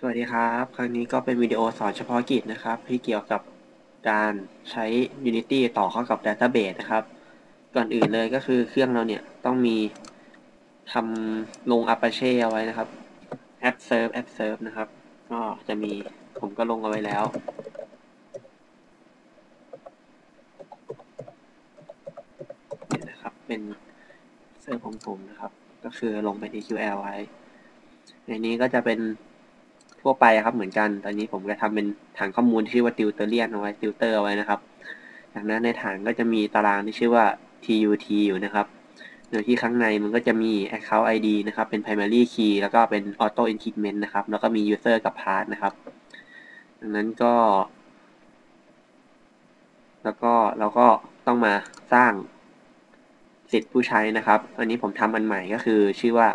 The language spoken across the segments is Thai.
สวัสดีครับ ครั้งนี้ก็เป็นวิดีโอสอนเฉพาะกิจนะครับ ที่เกี่ยวกับการใช้ Unity ต่อเข้ากับ Database นะครับ ก่อนอื่นเลยก็คือเครื่องเราเนี่ย ต้องมีทำลง Apache เอาไว้นะครับ App Serve App Serve นะครับ ก็จะมีผมก็ลงเอาไว้แล้วเนี่ยนะครับ เป็นเซิร์ฟของผมนะครับ ก็คือลงไป TQL ไว้ในนี้ก็จะเป็น ทั่วไปครับเหมือนกัน ตอนนี้ผมก็ทำเป็นฐานข้อมูลที่ชื่อว่า Tutorial เอาไว้ Tutor เอาไว้นะครับ จากนั้นในฐานก็จะมีตารางที่ชื่อว่า TUT อยู่นะครับโดยที่ข้างในมันก็จะมี Account ID นะครับ เป็น Primary Key แล้วก็เป็น Auto Increment นะครับ แล้วก็มี User กับ Path นะครับ ดังนั้นก็ แล้วก็เราก็ต้องมาสร้างสิทธิ์ผู้ใช้นะครับ อันนี้ผมทำอันใหม่ก็คือชื่อว่า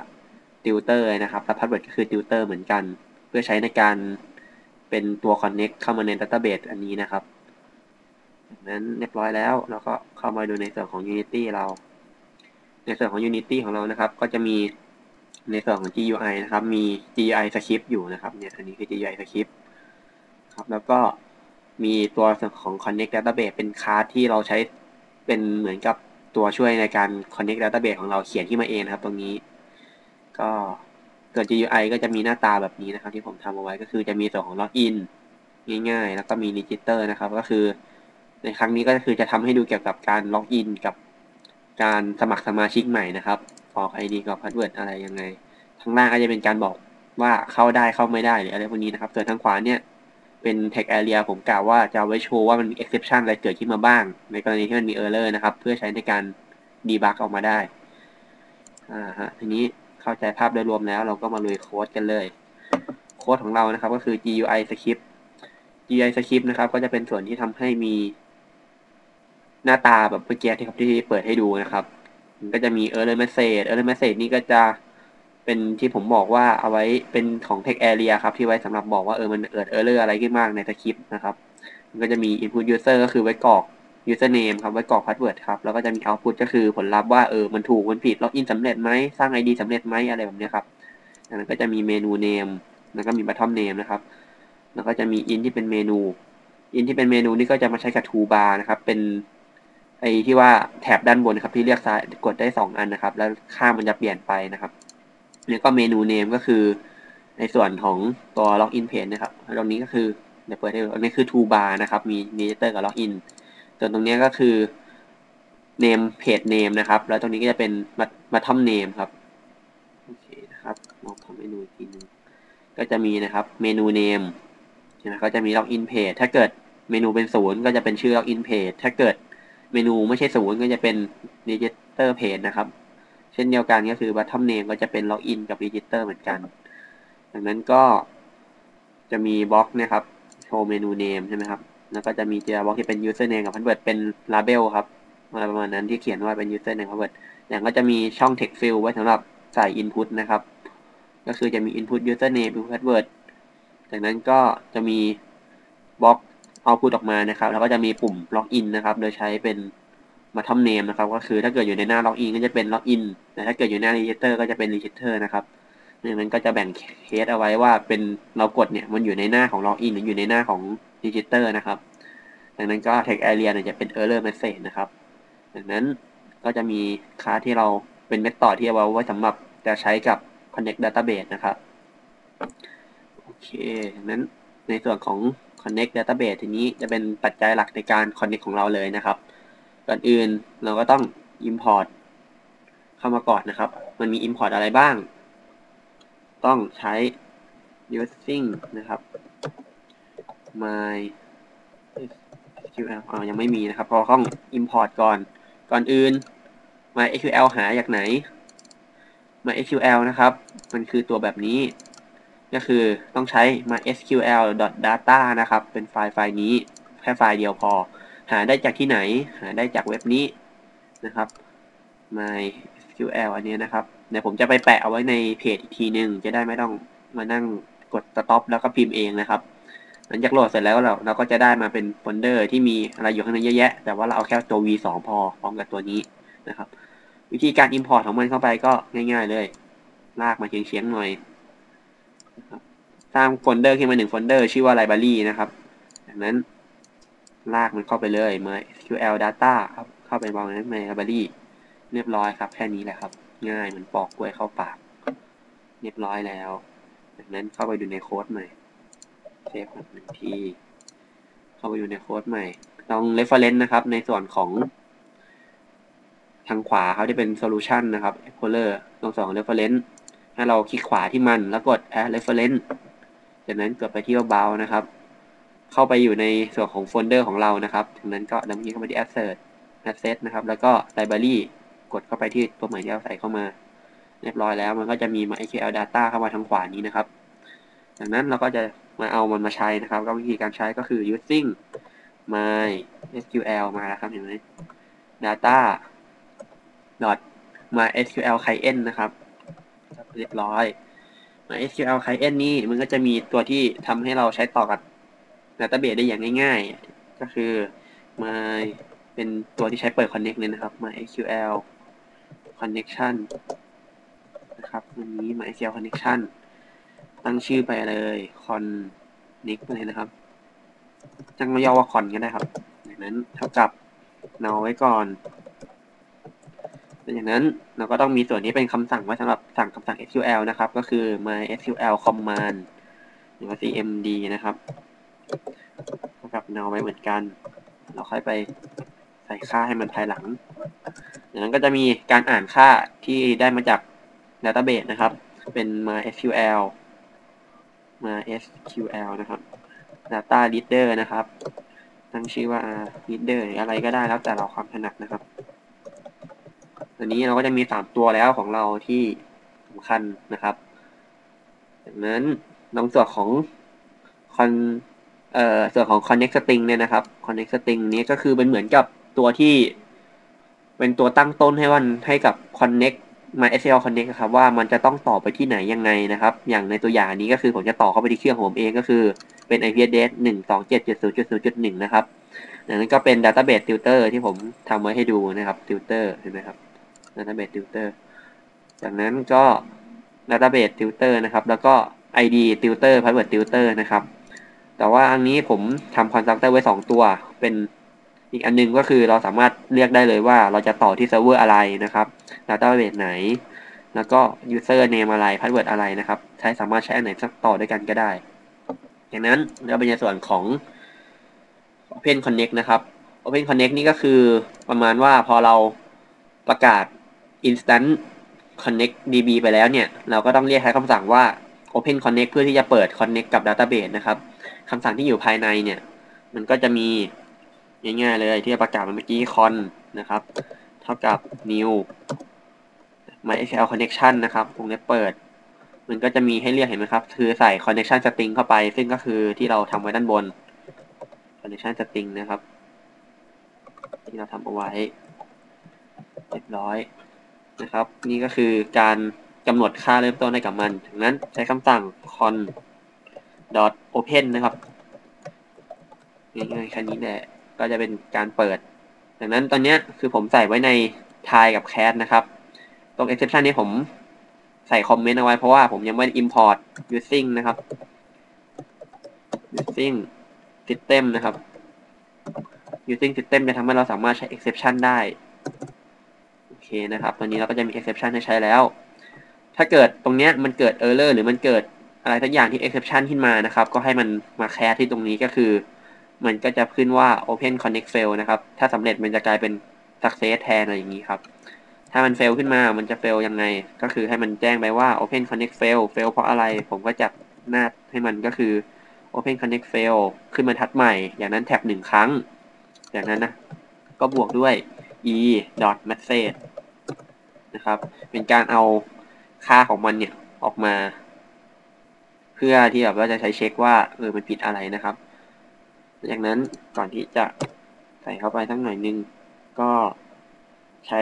Tutor นะครับ และ Password ก็คือ Tutor เหมือนกันเพื่อใช้ในการเป็นตัว Connect เข้ามาใน Database อันนี้นะครับนั้นเรียบร้อยแล้วเราก็เข้ามาดูในส่วนของ Unity เรา ในส่วนของ Unity ของเรานะครับ ก็จะมีในส่วนของ GUI นะครับ มี GUI script อยู่นะครับเนี่ยอันนี้คือ GUI script ครับแล้วก็มีตัวส่วนของ Connect Database เป็นคลาสที่เราใช้เป็นเหมือนกับตัวช่วยในการ Connect Database ของเราเขียนขึ้นมาเองนะครับ ตรงนี้ ก็ เกิด GUI ก็จะมีหน้าตาแบบนี้นะครับ ที่ผมทำเอาไว้ก็คือจะมีส่วนของ Login ง่ายๆ แล้วก็มี Register นะครับ ก็คือ ในครั้งนี้ก็คือจะทำให้ดูเกี่ยวกับการล็อกอินกับการสมัครสมาชิกใหม่นะครับกรอก ID กรอพาสเวิร์ดอะไรยังไงทางล่างก็จะเป็นการบอกว่าเข้าได้เข้าไม่ได้หรืออะไรพวกนี้นะครับ ส่วนทางขวาเนี่ยเป็น tag area ผมกล่าวว่าจะไว้โชว์ว่ามันมี exception อะไรเกิดขึ้นมาบ้าง ในกรณีที่มันมี error นะครับ เพื่อใช้ในการ debug ออกมาได้อ่าฮะทีนี้ เข้าใจภาพโดยรวมแล้ว เราก็มาลุยโค้ดกันเลย โค้ดของเรานะครับ ก็คือ GUI script GUI script นะครับ ก็จะเป็นส่วนที่ทำให้มีหน้าตาแบบเมื่อกี้ที่ครับที่เปิดให้ดูนะครับมันก็จะมี error message error message นี่ก็จะเป็นที่ผมบอกว่าเอาไว้เป็นของ text area ครับ ที่ไว้สำหรับบอกว่าเออมันเกิด error อะไรขึ้นมากในสคริปต์นะครับ มันก็จะมี input user ก็คือไว้กรอก username ครับไว้กรอก password ครับแล้วก็จะมี output ก็คือผลลัพธ์ว่าเออมันถูกมันผิด login สำเร็จไหมสร้าง ID สำเร็จไหมอะไรแบบนี้ครับจากนั้นก็จะมีเมนู name แล้วก็มี bottom name นะครับ แล้วก็จะมี in ที่เป็นเมนู in ที่เป็นเมนูนี่ก็จะมาใช้กับ toolbar นะครับ เป็นไอที่ว่าแถบด้านบนครับที่เลือกซ้ายกดได้ 2 อันนะครับ แล้วค่ามันจะเปลี่ยนไปนะครับแล้วก็เมนู name ก็คือในส่วนของตัว login page นะครับ ตรงนี้ก็คือเดี๋ยวเปิดให้ดูอันนี้คือ toolbar นะครับ มี navigator กับ login ส่วนตรงนี้ก็คือ name page name นะครับ แล้วตรงนี้ก็จะเป็น bottom name ครับโอเคนะครับลองทำให้ดูอีกทีนึงก็จะมีนะครับเมนู name นะก็จะมี login page ถ้าเกิดเมนูเป็นศูนย์ก็จะเป็นชื่อ login page ถ้าเกิดเมนูไม่ใช่ศูนย์ก็จะเป็น register page นะครับ เช่นเดียวกันก็คือ bottom name ก็จะเป็น login กับ register เหมือนกัน ดังนั้นก็จะมีบล็อกนะครับ โชว์เมนู name ใช่ไหมครับ แล้วก็จะมีเจอบล็อกที่เป็น user name กับ password เป็น label ครับประมาณนั้นที่เขียนว่าเป็น user name password อย่างก็จะมีช่อง text field ไว้สำหรับใส่ input นะครับ ก็คือจะมี input user name input password จากนั้นก็จะมีบล็อก output ออกมานะครับ แล้วก็จะมีปุ่ม login นะครับ โดยใช้เป็น bottom name นะครับ ก็คือถ้าเกิดอยู่ในหน้า login ก็จะเป็น login แต่ถ้าเกิดอยู่หน้า register ก็จะเป็น register นะครับดังนั้นก็จะแบ่งเคสเอาไว้ว่าเป็นเรากดเนี่ยมันอยู่ในหน้าของ login หรืออยู่ในหน้าของ register นะครับ ดังนั้นก็ text area เนี่ยจะเป็น error message นะครับ ดังนั้นก็จะมีค่าที่เราเป็น method ที่เอาไว้สำหรับจะใช้กับ connect database นะครับ โอเคดังนั้นในส่วนของ connect database ทีนี้จะเป็นปัจจัยหลักในการ connect ของเราเลยนะครับ ก่อนอื่นเราก็ต้อง import เข้ามาก่อนนะครับ มันมี import อะไรบ้าง ต้องใช้ using นะครับ my SQL อ่ายังไม่มีนะครับเพราะต้อง import ก่อน ก่อนอื่น my SQL หาจากไหน my SQL นะครับ มันคือตัวแบบนี้ ก็คือต้องใช้ mysql.data นะครับ เป็นไฟล์ไฟล์นี้ แค่ไฟล์เดียวพอ หาได้จากที่ไหน หาได้จากเว็บนี้นะครับ mysql อันนี้นะครับ เดี๋ยวผมจะไปแปะเอาไว้ในเพจอีกทีหนึ่งจะได้ไม่ต้องมานั่งกด stop แล้วก็พิมพ์เองนะครับ หลังจากโหลดเสร็จแล้วเราเราก็จะได้มาเป็นโฟลเดอร์ที่มีอะไรอยู่ข้างในเยอะแยะ แต่ว่าเราเอาแค่ตัว v2 พอพร้อมกับตัวนี้นะครับ วิธีการ import ของมันเข้าไปก็ง่ายๆเลย ลากมาเฉียงๆหน่อยสร้างโฟลเดอร์ขึ้นมาหนึ่งโฟลเดอร์ชื่อว่า library นะครับจากนั้นลากมันเข้าไปเลย MySQL data ครับ เข้าไปวางใน library เรียบร้อยครับ แค่นี้แหละครับ ง่ายเหมือนปอกกล้วยเข้าปาก เรียบร้อยแล้ว จากนั้นเข้าไปดูในโค้ดใหม่เซฟหนึ่งที เข้าไปดูในโค้ดใหม่ต้อง reference นะครับ ในส่วนของ ทางขวาครับที่เป็น solution นะครับ explorer ตรงสอง reference ให้เราคลิกขวาที่มันแล้วกด add reference จากนั้นกดไปที่ about นะครับ เข้าไปอยู่ในส่วนของโฟลเดอร์ของเรานะครับจากนั้นก็ดับเบิลคลิกเข้าไปที่ assert asset นะครับ แล้วก็ library กดเข้าไปที่ตัวใหม่ที่เราใส่เข้ามา เรียบร้อยแล้วมันก็จะมี MySQL data เข้ามาทางขวานี้นะครับ จากนั้นเราก็จะ มาเอามันมาใช้นะครับ ก็วิธีการใช้ก็คือ using MySQL มาแล้วครับเห็นไหม data dot MySQL client นะครับ เรียบร้อย MySQL client นี่มันก็จะมีตัวที่ทำให้เราใช้ต่อกับ database ได้อย่างง่าย ๆ ก็คือ my เป็นตัวที่ใช้เปิด connect เลยนะครับ MySQL connection นะครับวันนี้ MySQL connection ตั้งชื่อไปเลย connect ไปเลยนะครับจังย่อว่า con ก็ได้ครับจากนั้นเท่ากับเนาไว้ก่อนหลังจากนั้นเราก็ต้องมีส่วนนี้เป็นคำสั่งไว้สำหรับสั่งคำสั่ง SQL นะครับ ก็คือ MySQL command หรือว่า cmd นะครับเท่ากับเนาไว้เหมือนกัน เราค่อยไปใส่ค่าให้มันภายหลังจากนั้นก็จะมีการอ่านค่าที่ได้มาจาก database นะครับ เป็น MySQL MySQL นะครับ data reader นะครับ ตั้งชื่อว่า reader หรืออะไรก็ได้แล้วแต่เราความถนัดนะครับอันนี้เราก็จะมีสามตัวแล้วของเราที่สำคัญนะครับจากนั้นตรงส่วนของ con เอ่อส่วนของ connect string เนี่ยนะครับ connect string นี้ก็คือเป็นเหมือนกับตัวที่ เป็นตัวตั้งต้นให้วันให้กับ connect MySQL connect ครับว่ามันจะต้องต่อไปที่ไหนยังไงนะครับ อย่างในตัวอย่างนี้ก็คือผมจะต่อเข้าไปที่เครื่องของผมเองก็คือเป็น IP address 127.0.0.1 นะครับนั้นก็เป็น database tutor ที่ผมทำไว้ให้ดูนะครับ tutor เห็นไหมครับ database tutor จากนั้นก็ database tutor นะครับ แล้วก็ id tutor password tutor นะครับ แต่ว่าอันนี้ผมทำ constructor ไว้ 2 ตัวเป็น อีกอันนึงก็คือเราสามารถเรียกได้เลยว่าเราจะต่อที่เซิร์ฟเวอร์อะไรนะครับ database ไหน แล้วก็ user name อะไร password อะไรนะครับ ใช้สามารถใช้อันไหนสักต่อด้วยกันก็ได้จากนั้นเราเป็นในส่วนของ Open Connect นะครับ Open Connect นี่ก็คือประมาณว่าพอเราประกาศ Instant Connect DB ไปแล้วเนี่ย เราก็ต้องเรียกใช้คำสั่งว่า Open Connect เพื่อที่จะเปิด Connect กับ Database นะครับคำสั่งที่อยู่ภายในเนี่ย มันก็จะมี ง่ายๆเลยที่ประกาศเมื่อกี้ con นะครับ เท่ากับ new MySQL connection นะครับวงเล็บเปิด มันก็จะมีให้เรียกเห็นไหมครับ คือใส่ connection string เข้าไป ซึ่งก็คือที่เราทำไว้ด้านบน connection string นะครับ ที่เราทำเอาไว้เรียบร้อยนะครับ นี่ก็คือการกำหนดค่าเริ่มต้นให้กับมันดังนั้นใช้คำสั่ง con dot open นะครับง่ายๆแค่นี้แหละ ก็จะเป็นการเปิด ดังนั้นตอนนี้คือผมใส่ไว้ใน try กับ cat นะครับ ตรง exception นี้ผมใส่คอมเมนต์เอาไว้เพราะว่าผมยังไม่ได้ import using นะครับ using system นะครับ using system จะทำให้เราสามารถใช้ exception ได้ โอเคนะครับ ตอนนี้เราก็จะมี exception ให้ใช้แล้ว ถ้าเกิดตรงเนี้ยมันเกิด error หรือมันเกิดอะไรสักอย่างที่ exception ขึ้นมานะครับ ก็ให้มันมาแคสที่ตรงนี้ก็คือ มันก็จะขึ้นว่า open connect fail นะครับ ถ้าสำเร็จมันจะกลายเป็น success แทนอะไรอย่างนี้ครับ ถ้ามัน fail ขึ้นมา มันจะ fail ยังไง ก็คือให้มันแจ้งไปว่า open connect fail fail เพราะอะไร ผมก็จับหน้าให้มันก็คือ open connect fail ขึ้นมาทัดใหม่ อย่างนั้นแท็บหนึ่งครั้ง อย่างนั้นนะ ก็บวกด้วย e dot message นะครับ เป็นการเอาค่าของมันเนี่ยออกมา เพื่อที่แบบว่าจะใช้เช็คว่าเออมันผิดอะไรนะครับ จากนั้นก่อนที่จะใส่เข้าไปสักหน่อยนึง ก็ใช้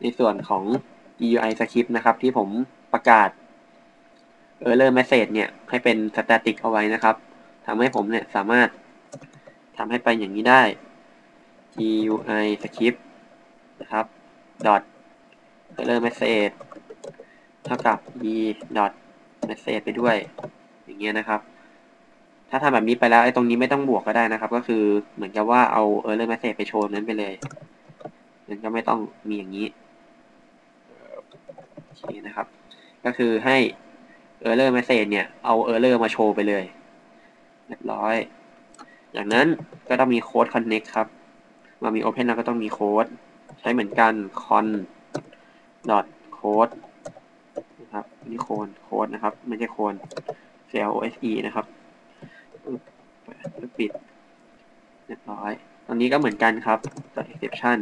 ในส่วนของ GUI script นะครับ ที่ผมประกาศ error message เนี่ย ให้เป็น static เอาไว้นะครับทำให้ผมเนี่ยสามารถทำให้ไปอย่างนี้ได้ GUI script นะครับ dot error message เท่ากับ e dot message ไปด้วย อย่อย่างเงี้ยนะครับ ถ้าทำแบบนี้ไปแล้วไอ้ตรงนี้ไม่ต้องบวกก็ได้นะครับ ก็คือเหมือนกับว่าเอา error message ไปโชว์นั้นไปเลยมันก็ไม่ต้องมีอย่างนี้โอเคนะครับ ก็คือให้ error message เนี่ยเอา error มาโชว์ไปเลยเรียบร้อยอย่างนั้นก็ต้องมีโค้ด connect ครับมามี open แล้วก็ต้องมีโค้ดใช้เหมือนกัน con dot code นะครับนี่โคนโค้ดนะครับ ไม่ใช่โคน c l o s e นะครับ ปิดแล้วปิดเรียบร้อยตอนนี้ก็เหมือนกันครับใส่ exception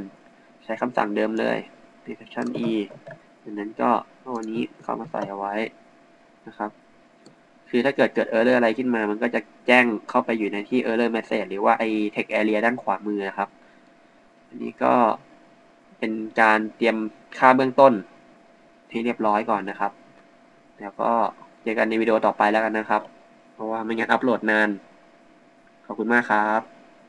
ใช้คำสั่งเดิมเลย exception e ดังนั้นก็เอวันนี้เข้ามาใส่เอาไว้นะครับ คือถ้าเกิดเกิด error อะไรขึ้นมา มันก็จะแจ้งเข้าไปอยู่ในที่ error message หรือว่าไอ้ text area ด้านขวามือนะครับ อันนี้ก็เป็นการเตรียมค่าเบื้องต้นที่เรียบร้อยก่อนนะครับ แล้วก็เจอกันในวิดีโอต่อไปแล้วกันนะครับ เพราะว่าไม่งั้นอัปโหลดนาน ขอบคุณมากครับ